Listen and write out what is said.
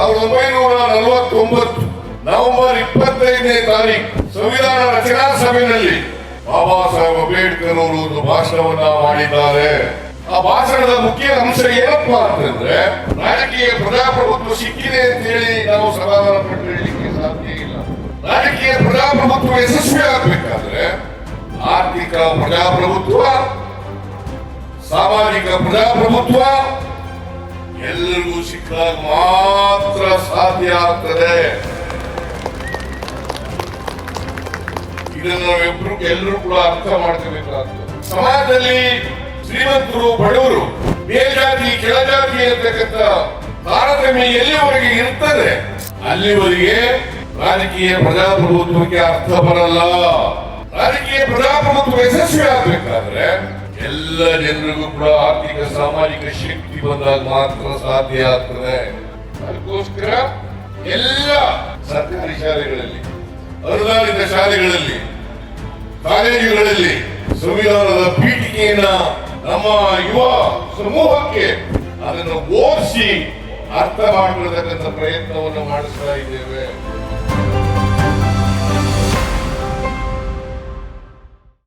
ಸಾವಿರದ ಒಂಬೈನೂರ ನಲವತ್ತೊಂಬತ್ತು ನವೆಂಬರ್ ಇಪ್ಪತ್ತೈದನೇ ತಾರೀಕು ಸಂವಿಧಾನ ರಚನಾ ಸಭೆಯಲ್ಲಿ ಬಾಬಾ ಸಾಹೇಬ್ ಅಂಬೇಡ್ಕರ್ ಅವರು ಒಂದು ಭಾಷಣವನ್ನ ಮಾಡಿದ್ದಾರೆ. ಆ ಭಾಷಣದ ಮುಖ್ಯ ಅಂಶ ಏನಪ್ಪಾ ಅಂತಂದ್ರೆ, ರಾಜಕೀಯ ಪ್ರಜಾಪ್ರಭುತ್ವ ಸಿಕ್ಕಿದೆ ಅಂತ ಹೇಳಿ ನಾವು ಸಮಾಧಾನ ಪಟ್ಟು ಹೇಳಲಿಕ್ಕೆ ಸಾಧ್ಯ ಇಲ್ಲ. ರಾಜಕೀಯ ಪ್ರಜಾಪ್ರಭುತ್ವ ಯಶಸ್ವಿ ಆಗ್ಬೇಕಾದ್ರೆ ಆರ್ಥಿಕ ಪ್ರಜಾಪ್ರಭುತ್ವ, ಸಾಮಾಜಿಕ ಪ್ರಜಾಪ್ರಭುತ್ವ ಎಲ್ಲರಿಗೂ ಸಿಕ್ಕಾಗ ಮಾತ್ರ ಸಾಧ್ಯ ಆಗ್ತದೆ. ಇದನ್ನು ನಾವೆಬ್ರು ಎಲ್ಲರೂ ಕೂಡ ಅರ್ಥ ಮಾಡ್ಕೋಬೇಕಾಗ್ತದೆ. ಸಮಾಜದಲ್ಲಿ ಶ್ರೀಮಂತರು, ಬಡವರು, ಮೇಲ್ಜಾತಿ, ಕೆಳಜಾತಿ ಅಂತಕ್ಕಂಥ ತಾರತಮ್ಯ ಎಲ್ಲಿವರೆಗೆ ಇರ್ತದೆ, ಅಲ್ಲಿವರೆಗೆ ರಾಜಕೀಯ ಪ್ರಜಾಪ್ರಭುತ್ವಕ್ಕೆ ಅರ್ಥ ಬರಲ್ಲ. ರಾಜಕೀಯ ಪ್ರಜಾಪ್ರಭುತ್ವ ಯಶಸ್ವಿ ಆಗ್ಬೇಕಾದ್ರೆ ಎಲ್ಲ ಜನರಿಗೂ ಕೂಡ ಆರ್ಥಿಕ, ಸಾಮಾಜಿಕ ಶಕ್ತಿ ಬಂದಾಗ ಮಾತ್ರ ಸಾಧ್ಯ ಆಗ್ತದೆ. ಅದಕ್ಕೋಸ್ಕರ ಎಲ್ಲ ಸರ್ಕಾರಿ ಶಾಲೆಗಳಲ್ಲಿ, ಅನುದಾನಿತ ಶಾಲೆಗಳಲ್ಲಿ, ಕಾಲೇಜುಗಳಲ್ಲಿ ಸಂವಿಧಾನದ ಪೀಠಿಕೆಯನ್ನ ನಮ್ಮ ಯುವ ಸಮೂಹಕ್ಕೆ ಅದನ್ನು ಓದಿಸಿ ಅರ್ಥ ಮಾಡಿಕೊಳ್ತಕ್ಕಂಥ ಪ್ರಯತ್ನವನ್ನು ಮಾಡಿಸ್ತಾ ಇದ್ದೇವೆ.